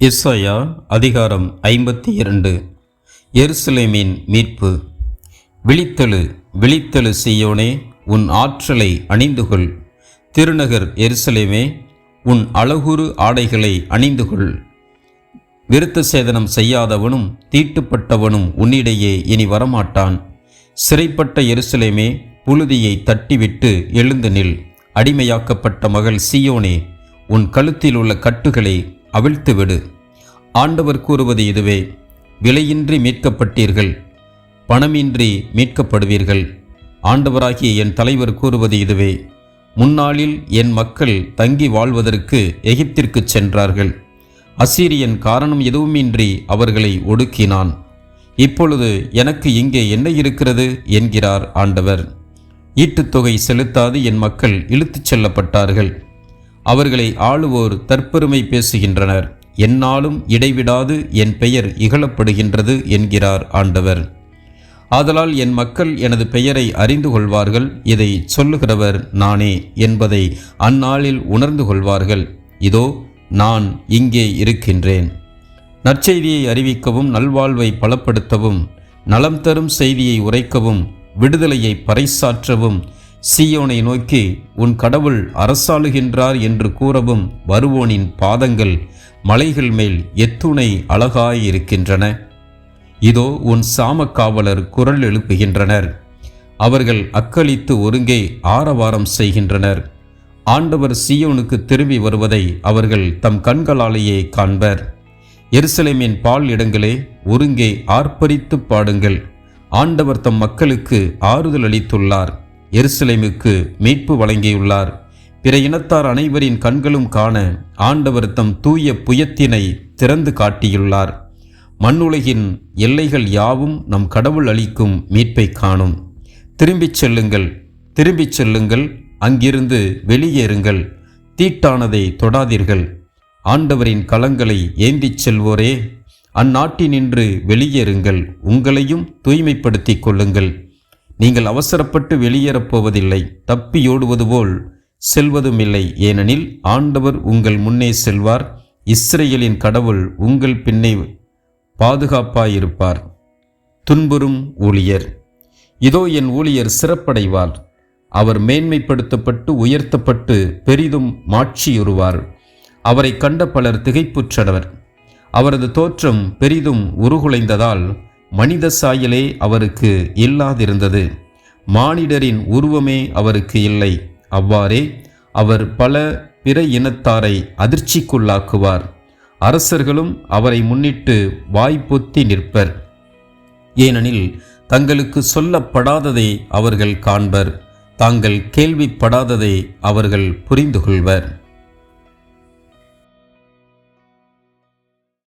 இஸ்ஸாயா அதிகாரம் ஐம்பத்தி இரண்டு. எருசலேமின் மீட்பு. விழித்தெழு விழித்தெழு செய்யோனே உன் ஆற்றலை அணிந்துகொள். திருநகர் எருசலேமே உன் அழகுறு ஆடைகளை அணிந்துகொள். விருத்த சேதனம் செய்யாதவனும் தீட்டுப்பட்டவனும் உன்னிடையே இனி வரமாட்டான். சிறைப்பட்ட எருசலேமே புழுதியை தட்டிவிட்டு எழுந்து நில். அடிமையாக்கப்பட்ட மகள் சியோனே உன் கழுத்தில் உள்ள கட்டுகளை அவிழ்த்துவிடு. ஆண்டவர் கூறுவது இதுவே விலையின்றி மீட்கப்பட்டீர்கள் பணமின்றி மீட்கப்படுவீர்கள். ஆண்டவராகிய என் தலைவர் கூறுவது இதுவே முன்னாளில் என் மக்கள் தங்கி வாழ்வதற்கு எகிப்திற்குச் சென்றார்கள். அசீரியன் காரணம் எதுவுமின்றி அவர்களை ஒடுக்கினான். இப்பொழுது எனக்கு இங்கே என்ன இருக்கிறது? என்கிறார் ஆண்டவர். ஈட்டுத்தொகை செலுத்தாது என் மக்கள் இழுத்துச் செல்லப்பட்டார்கள். அவர்களை ஆளுவோர் தற்பெருமை பேசுகின்றனர். என்னாலும் இடைவிடாது என் பெயர் இகழப்படுகின்றது என்கிறார் ஆண்டவர். ஆதலால் என் மக்கள் எனது பெயரை அறிந்து கொள்வார்கள் இதை சொல்லுகிறவர் நானே என்பதை அந்நாளில் உணர்ந்து கொள்வார்கள். இதோ நான் இங்கே இருக்கின்றேன். நற்செய்தியை அறிவிக்கவும் நல்வாழ்வை பலப்படுத்தவும் நலம் தரும் செய்தியை உரைக்கவும் விடுதலையை பறைசாற்றவும் சீயோனை நோக்கி உன் கடவுள் அரசாளுகின்றார் என்று கூறவும் வருவோனின் பாதங்கள் மலைகள் மேல் எத்துணை அழகாயிருக்கின்றன. இதோ உன் சாமக்காவலர் குரல் எழுப்புகின்றனர். அவர்கள் அக்களித்து ஒருங்கே ஆரவாரம் செய்கின்றனர். ஆண்டவர் சீயோனுக்கு திரும்பி வருவதை அவர்கள் தம் கண்களாலேயே காண்பர். எருசலேமின் பால் இடங்களே ஒருங்கே ஆர்ப்பரித்து பாடுங்கள். ஆண்டவர் தம் மக்களுக்கு ஆறுதல் அளித்துள்ளார் எருசலேமுக்கு மீட்பு வழங்கியுள்ளார். பிற இனத்தார் அனைவரின் கண்களும் காண ஆண்டவர் தம் தூய புயத்தினை திறந்து காட்டியுள்ளார். மண்ணுலகின் எல்லைகள் யாவும் நம் கடவுள் அளிக்கும் மீட்பை காணும். திரும்பிச் செல்லுங்கள் திரும்பிச் செல்லுங்கள் அங்கிருந்து வெளியேறுங்கள் தீட்டானதை தொடாதீர்கள். ஆண்டவரின் களங்களை ஏந்திச் செல்வோரே அந்நாட்டினின்று வெளியேறுங்கள் உங்களையும் தூய்மைப்படுத்திக் கொள்ளுங்கள். நீங்கள் அவசரப்பட்டு வெளியேறப் போவதில்லை தப்பியோடுவது போல் செல்வதும் இல்லை ஏனெனில் ஆண்டவர் உங்கள் முன்னே செல்வார் இஸ்ரேலின் கடவுள் உங்கள் பின்னே பாதுகாப்பாயிருப்பார். துன்புறும் ஊழியர். இதோ என் ஊழியர் சிறப்படைவார். அவர் மேன்மைப்படுத்தப்பட்டு உயர்த்தப்பட்டு பெரிதும் மாட்சியுறுவார். அவரை கண்ட பலர் திகைப்புற்றவர். அவரது தோற்றம் பெரிதும் உருகுலைந்ததால் மனித சாயலே அவருக்கு இல்லாதிருந்தது. மானிடரின் உருவமே அவருக்கு இல்லை. அவ்வாறே அவர் பல பிற இனத்தாரை அதிர்ச்சிக்குள்ளாக்குவார். அரசர்களும் அவரை முன்னிட்டு வாய்ப்பொத்தி நிற்பர். ஏனெனில் தங்களுக்கு சொல்லப்படாததை அவர்கள் காண்பர். தாங்கள் கேள்விப்படாததை அவர்கள் புரிந்து கொள்வர்